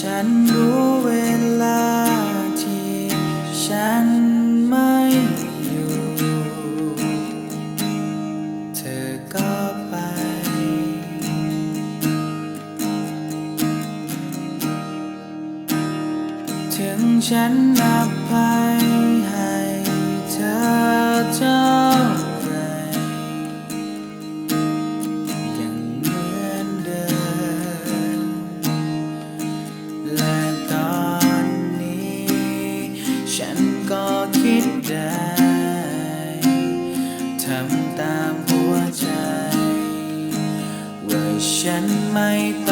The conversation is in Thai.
ฉันรู้เวลาที่ฉันไม่อยู่ เธอก็ไป ถึงฉันอภัย ฉันก็คิดได้ ทำตามหัวใจ ว่าฉันไม่ต้อง